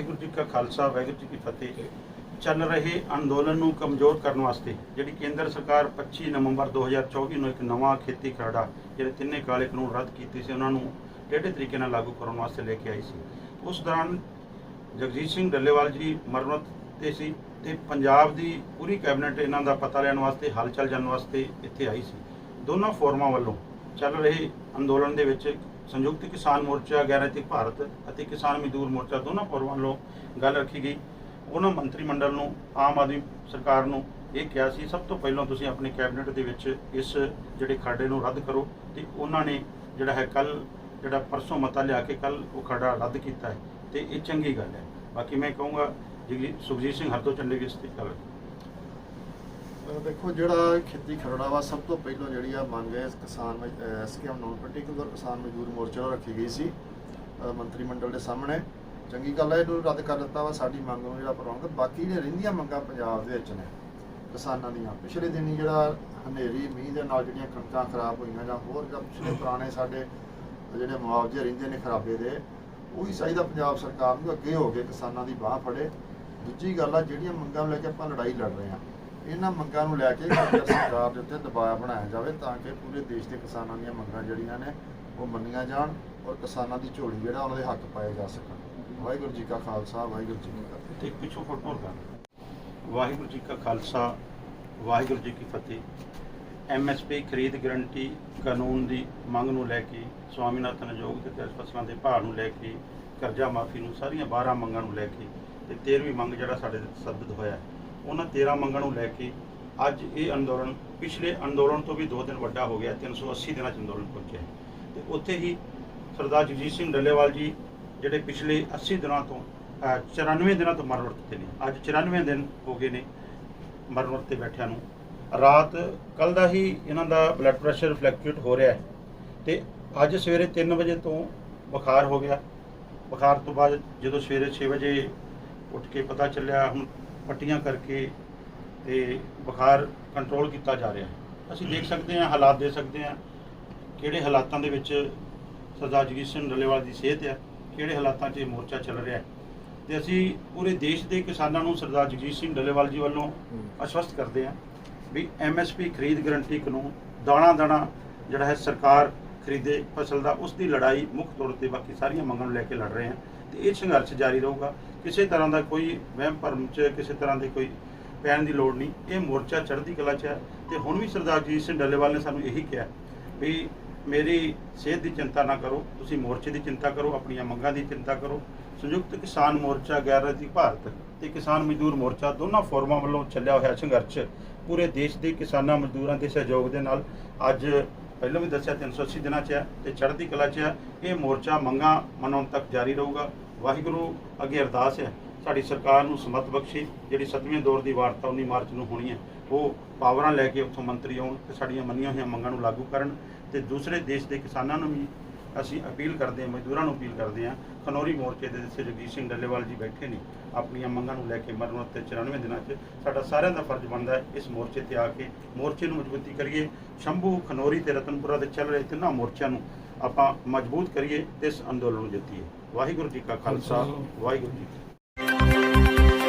ਵਾਹਿਗੁਰੂ ਜੀ ਕਾ ਖਾਲਸਾ, ਵਾਹਿਗੁਰੂ ਜੀ ਕੀ ਫਤਿਹ। ਚੱਲ ਰਹੇ ਅੰਦੋਲਨ ਨੂੰ ਕਮਜ਼ੋਰ ਕਰਨ ਵਾਸਤੇ ਜਿਹੜੀ ਕੇਂਦਰ ਸਰਕਾਰ 25 ਨਵੰਬਰ 2024 ਨੂੰ ਇੱਕ ਨਵਾਂ ਖੇਤੀ ਖਰੜਾ, ਜਿਹੜੇ ਤਿੰਨੇ ਕਾਲੇ ਕਾਨੂੰਨ ਰੱਦ ਕੀਤੇ ਸੀ, ਉਹਨਾਂ ਨੂੰ ਟੇਢੇ ਤਰੀਕੇ ਨਾਲ ਲਾਗੂ ਕਰਨ ਵਾਸਤੇ ਲੈ ਕੇ ਆਈ ਸੀ। ਉਸ ਦੌਰਾਨ ਜਗਜੀਤ ਸਿੰਘ ਡੱਲੇਵਾਲ ਜੀ ਮਰਮਤ ਤੇ ਸੀ ਤੇ ਪੰਜਾਬ ਦੀ ਪੂਰੀ ਕੈਬਨਿਟ ਇਹਨਾਂ ਦਾ ਪਤਾ ਲੈਣ ਵਾਸਤੇ, ਹਲਚਲ ਜਾਣ ਵਾਸਤੇ ਇੱਥੇ ਆਈ ਸੀ। ਦੋਨਾਂ ਫੋਰਮਾਂ ਵੱਲੋਂ ਚੱਲ ਰਹੇ ਅੰਦੋਲਨ ਦੇ ਵਿੱਚ ਸੰਯੁਕਤ ਕਿਸਾਨ ਮੋਰਚਾ ਗੈਰਨੈਤਿਕ ਭਾਰਤ ਅਤੇ ਕਿਸਾਨ ਮਜ਼ਦੂਰ ਮੋਰਚਾ ਦੋਨਾਂ ਫੋਰਮਾਂ ਵੱਲੋਂ ਗੱਲ ਰੱਖੀ ਗਈ। ਉਹਨਾਂ ਮੰਤਰੀ ਮੰਡਲ ਨੂੰ, ਆਮ ਆਦਮੀ ਸਰਕਾਰ ਨੂੰ ਇਹ ਕਿਹਾ ਸੀ, ਸਭ ਤੋਂ ਪਹਿਲਾਂ ਤੁਸੀਂ ਆਪਣੇ ਕੈਬਨਿਟ ਦੇ ਵਿੱਚ ਇਸ ਜਿਹੜੇ ਖਰੜੇ ਨੂੰ ਰੱਦ ਕਰੋ ਤੇ ਉਹਨਾਂ ਨੇ ਜਿਹੜਾ ਹੈ ਕੱਲ ਜਿਹੜਾ ਪਰਸੋਂ ਮਤਾ ਲਿਆ ਕੇ ਕੱਲ ਉਹ ਖਰੜਾ ਰੱਦ ਕੀਤਾ ਹੈ ਤੇ ਇਹ ਚੰਗੀ ਗੱਲ ਹੈ। ਬਾਕੀ ਮੈਂ ਕਹੂੰਗਾ ਜੀ ਸੁਖਜੀਤ ਸਿੰਘ ਹਰਦੋ ਚੱਲੇਗੀ ਦੀ ਤੇ ਗੱਲ ਦੇਖੋ, ਜਿਹੜਾ ਖੇਤੀ ਖਰੜਾ ਵਾ, ਸਭ ਤੋਂ ਪਹਿਲਾਂ ਜਿਹੜੀ ਆ ਮੰਗ ਹੈ ਕਿਸਾਨ ਐਸਕੇਐਮ ਨੋਨ ਪਾਰਟਿਕੂਲਰ ਕਿਸਾਨ ਮਜ਼ਦੂਰ ਮੋਰਚਾ ਵੱਲੋਂ ਰੱਖੀ ਗਈ ਸੀ। ਮੰਤਰੀ ਮੰਡਲ ਦੇ ਸਾਹਮਣੇ। ਚੰਗੀ ਗੱਲ ਹੈ, ਇਹਨੂੰ ਰੱਦ ਕਰ ਦਿੱਤਾ ਵਾ, ਸਾਡੀ ਮੰਗ ਨੂੰ ਜਿਹੜਾ ਪ੍ਰਵਾਨਿਤ ਬਾਕੀ ਜਿਹੜੀਆਂ ਰਹਿੰਦੀਆਂ ਮੰਗਾਂ ਪੰਜਾਬ ਦੇ ਵਿੱਚ ਨੇ, ਕਿਸਾਨਾਂ ਦੀਆਂ। ਪਿਛਲੇ ਦਿਨੀ ਜਿਹੜਾ ਹਨੇਰੀ, ਮੀਂਹ ਦੇ ਨਾਲ ਜਿਹੜੀਆਂ ਕਣਕਾਂ ਖਰਾਬ ਹੋਈਆਂ ਜਾਂ ਹੋਰ ਜਿਹੜਾ ਪਿਛਲੇ ਪੁਰਾਣੇ ਸਾਡੇ ਜਿਹੜੇ ਮੁਆਵਜ਼ੇ ਰਹਿੰਦੇ ਨੇ ਖਰਾਬੇ ਦੇ, ਉਹੀ ਚਾਹੀਦਾ ਪੰਜਾਬ ਸਰਕਾਰ ਨੂੰ ਅੱਗੇ ਹੋ ਕੇ ਕਿਸਾਨਾਂ ਦੀ ਬਾਹ ਫੜੇ। ਦੂਜੀ ਗੱਲ ਆ, ਜਿਹੜੀਆਂ ਮੰਗਾਂ ਨੂੰ ਲੈ ਕੇ ਆਪਾਂ ਲੜਾਈ ਲੜ ਰਹੇ ਹਾਂ। ਇਹਨਾਂ ਮੰਗਾਂ ਨੂੰ ਲੈ ਕੇ ਕੇਂਦਰ ਸਰਕਾਰ ਦੇ ਉੱਤੇ ਦਬਾਅ ਬਣਾਇਆ ਜਾਵੇ ਤਾਂ ਕਿ ਪੂਰੇ ਦੇਸ਼ ਦੇ ਕਿਸਾਨਾਂ ਦੀਆਂ ਮੰਗਾਂ ਜਿਹੜੀਆਂ ਨੇ ਉਹ ਮੰਨੀਆਂ ਜਾਣ ਔਰ ਕਿਸਾਨਾਂ ਦੀ ਝੋਲੀ ਜਿਹੜਾ ਉਹਨਾਂ ਦੇ ਹੱਕ ਪਾਏ ਜਾ ਸਕਣ। ਵਾਹਿਗੁਰੂ ਜੀ ਕਾ ਖਾਲਸਾ ਵਾਹਿਗੁਰੂ ਜੀ ਕੀ ਫਤਿਹ। ਤੇ ਪਿੱਛੋਂ ਫੁੱਟਬਾਲ ਕਰ ਵਾਹਿਗੁਰੂ ਜੀ ਕਾ ਖਾਲਸਾ ਵਾਹਿਗੁਰੂ ਜੀ ਕੀ ਫਤਿਹ। ਐਮਐਸਪੀ ਖਰੀਦ ਗਰੰਟੀ ਕਾਨੂੰਨ ਦੀ ਮੰਗ ਨੂੰ ਲੈ ਕੇ ਸਵਾਮੀਨਾਥਨ ਆਯੋਗ ਤੇ ਤੇਜ਼ ਫਸਲਾਂ ਦੇ ਭਾਅ ਨੂੰ ਲੈ ਕੇ ਕਰਜ਼ਾ ਮਾਫੀ ਨੂੰ ਸਾਰੀਆਂ 12 ਮੰਗਾਂ ਨੂੰ ਲੈ ਕੇ ਤੇ 13ਵੀਂ ਮੰਗ ਜਿਹੜਾ ਸਾਡੇ ਸੱਦਦ ਹੋਇਆ ਹੈ, ਉਹਨਾਂ 13 ਮੰਗਾਂ ਨੂੰ ਲੈ ਕੇ ਅੱਜ ਇਹ ਅੰਦੋਲਨ ਪਿਛਲੇ ਅੰਦੋਲਨ ਤੋਂ ਵੀ 2 ਦਿਨ ਵੱਡਾ ਹੋ ਗਿਆ 380 ਦਿਨਾਂ ਚ ਅੰਦੋਲਨ ਪਹੁੰਚਿਆ ਹੈ। ਤੇ ਉੱਥੇ ਹੀ ਸਰਦਾਰ ਜਗਜੀਤ ਸਿੰਘ ਡੱਲੇਵਾਲ ਜੀ ਜਿਹੜੇ ਪਿਛਲੇ 80 ਦਿਨਾਂ ਤੋਂ, ਅਹ 94 ਦਿਨਾਂ ਤੋਂ ਮਰਨ ਵਰਤ ਨੇ, ਅੱਜ 94 ਦਿਨ ਹੋ ਗਏ ਨੇ ਮਰਨ ਵਰਤ ਬੈਠਿਆਂ ਨੂੰ ਰਾਤ ਕੱਲ ਦਾ ਹੀ ਇਹਨਾਂ ਦਾ ਬਲੱਡ ਪ੍ਰੈਸ਼ਰ ਫਲਕਚੁਏਟ ਹੋ ਰਿਹਾ ਹੈ ਤੇ ਅੱਜ ਸਵੇਰੇ 3 ਵਜੇ ਤੋਂ ਬੁਖਾਰ ਹੋ ਗਿਆ ਬੁਖਾਰ ਤੋਂ ਬਾਅਦ ਜਦੋਂ ਸਵੇਰੇ 6 ਵਜੇ ਉੱਠ ਕੇ ਪਤਾ ਚੱਲਿਆ, ਹੁਣ ਪੱਟੀਆਂ ਕਰਕੇ ਤੇ ਬੁਖਾਰ ਕੰਟਰੋਲ ਕੀਤਾ ਜਾ ਰਿਹਾ ਹੈ। ਅਸੀਂ ਦੇਖ ਸਕਦੇ ਹਾਂ ਹਾਲਾਤ ਦੇ ਸਕਦੇ ਹਾਂ ਕਿਹੜੇ ਹਾਲਾਤਾਂ ਦੇ ਵਿੱਚ ਸਰਦਾਰ ਜਗਜੀਤ ਸਿੰਘ ਡੱਲੇਵਾਲ ਦੀ ਸਿਹਤ ਹੈ ਕਿਹੜੇ ਹਾਲਾਤਾਂ 'ਚ ਇਹ ਮੋਰਚਾ ਚੱਲ ਰਿਹਾ ਹੈ। ਤੇ ਅਸੀਂ ਪੂਰੇ ਦੇਸ਼ ਦੇ ਕਿਸਾਨਾਂ ਨੂੰ ਸਰਦਾਰ ਜਗਜੀਤ ਸਿੰਘ ਡੱਲੇਵਾਲ ਜੀ ਵੱਲੋਂ ਆਸ਼ਵਸਤ ਕਰਦੇ ਹਾਂ ਵੀ ਐਮਐਸਪੀ ਖਰੀਦ ਗਰੰਟੀ ਕਾਨੂੰਨ ਦਾਣਾ ਦਾਣਾ ਜਿਹੜਾ ਹੈ ਸਰਕਾਰ ਖਰੀਦੇ ਫਸਲ ਦਾ ਉਸ ਦੀ ਲੜਾਈ ਮੁੱਖ ਤੌਰ ਤੇ ਬਾਕੀ ਸਾਰੀਆਂ ਮੰਗਾਂ ਨੂੰ ਲੈ ਕੇ ਲੜ ਰਹੇ ਹਾਂ ਤੇ ਇਹ ਸੰਘਰਸ਼ ਜਾਰੀ ਰਹੂਗਾ। ਕਿਸੇ ਤਰ੍ਹਾਂ ਦਾ ਕੋਈ ਵਹਿਮ ਭਰਮ 'ਚ, ਕਿਸੇ ਤਰ੍ਹਾਂ ਦੀ ਕੋਈ ਪੈਣ ਦੀ ਲੋੜ ਨਹੀਂ। ਇਹ ਮੋਰਚਾ ਚੜ੍ਹਦੀ ਕਲਾ 'ਚ ਹੈ ਤੇ ਹੁਣ ਵੀ ਸਰਦਾਰ ਜਗਜੀਤ ਸਿੰਘ ਡੱਲੇਵਾਲ ਨੇ ਸਾਨੂੰ ਇਹੀ ਕਿਹਾ ਵੀ ਮੇਰੀ ਸਿਹਤ ਦੀ ਚਿੰਤਾ ਨਾ ਕਰੋ, ਤੁਸੀਂ ਮੋਰਚੇ ਦੀ ਚਿੰਤਾ ਕਰੋ, ਆਪਣੀਆਂ ਮੰਗਾਂ ਦੀ ਚਿੰਤਾ ਕਰੋ। ਸੰਯੁਕਤ ਕਿਸਾਨ ਮੋਰਚਾ, ਗੈਰ ਰਾਜਨੀਤਿਕ ਭਾਰਤ ਤੇ ਕਿਸਾਨ ਮਜ਼ਦੂਰ ਮੋਰਚਾ ਦੋਨਾਂ ਫੋਰਮਾਂ ਵੱਲੋਂ ਚੱਲਿਆ ਹੋਇਆ ਸੰਘਰਸ਼ ਪੂਰੇ ਦੇਸ਼ ਦੇ ਕਿਸਾਨਾਂ ਮਜ਼ਦੂਰਾਂ ਦੇ ਸਹਿਯੋਗ ਦੇ ਨਾਲ ਅੱਜ ਪਹਿਲਾਂ ਵੀ ਦੱਸਿਆ 380 ਦਿਨਾਂ 'ਚ ਹੈ ਤੇ ਚੜ੍ਹਦੀ ਕਲਾ 'ਚ ਹੈ। ਇਹ ਮੋਰਚਾ ਮੰਗਾਂ ਮਨਾਉਣ ਤੱਕ ਜਾਰੀ ਰਹੂਗਾ। ਵਾਹਿਗੁਰੂ ਅੱਗੇ ਅਰਦਾਸ ਹੈ। ਸਾਡੀ ਸਰਕਾਰ ਨੂੰ ਸਮਤ ਬਖਸ਼ੇ। ਜਿਹੜੀ ਸੱਤਵੇਂ ਦੌਰ ਦੀ ਵਾਰਤਾ 19 ਮਾਰਚ ਨੂੰ ਹੋਣੀ ਹੈ। ਉਹ ਪਾਵਰਾਂ ਲੈ ਕੇ ਉੱਥੋਂ ਮੰਤਰੀ ਆਉਣ ਤੇ ਸਾਡੀਆਂ ਮੰਨੀਆਂ ਹੋਈਆਂ ਮੰਗਾਂ ਨੂੰ ਲਾਗੂ ਕਰਨ ਤੇ ਦੂਸਰੇ ਦੇਸ਼ ਦੇ ਕਿਸਾਨਾਂ ਨੂੰ ਵੀ ਅਸੀਂ ਅਪੀਲ ਕਰਦੇ ਹਾਂ, ਮਜ਼ਦੂਰਾਂ ਨੂੰ ਅਪੀਲ ਕਰਦੇ ਹਾਂ, ਖਨੌਰੀ ਮੋਰਚੇ ਦੇ ਜਿੱਥੇ ਜਗਜੀਤ ਸਿੰਘ ਡੱਲੇਵਾਲ ਜੀ ਬੈਠੇ ਨੇ, ਆਪਣੀਆਂ ਮੰਗਾਂ ਨੂੰ ਲੈ ਕੇ ਮਰਨ ਤੇ 94 ਦਿਨਾਂ 'ਚ ਸਾਡਾ ਸਾਰਿਆਂ ਦਾ ਫਰਜ਼ ਬਣਦਾ ਹੈ, ਇਸ ਮੋਰਚੇ ਤੇ ਆ ਕੇ ਮੋਰਚੇ ਨੂੰ ਮਜ਼ਬੂਤੀ ਕਰੀਏ। ਸ਼ੰਭੂ, ਖਨੌਰੀ ਤੇ ਰਤਨਪੁਰਾ ਦੇ ਚੱਲ ਰਹੇ ਤਿੰਨਾਂ ਮੋਰਚਿਆਂ ਨੂੰ ਆਪਾਂ ਮਜ਼ਬੂਤ ਕਰੀਏ ਤੇ ਇਸ ਅੰਦੋਲਨ ਨੂੰ ਜਿੱਤੀਏ। ਵਾਹਿਗੁਰੂ ਜੀ ਕਾ ਖਾਲਸਾ, ਵਾਹਿਗੁਰੂ ਜੀ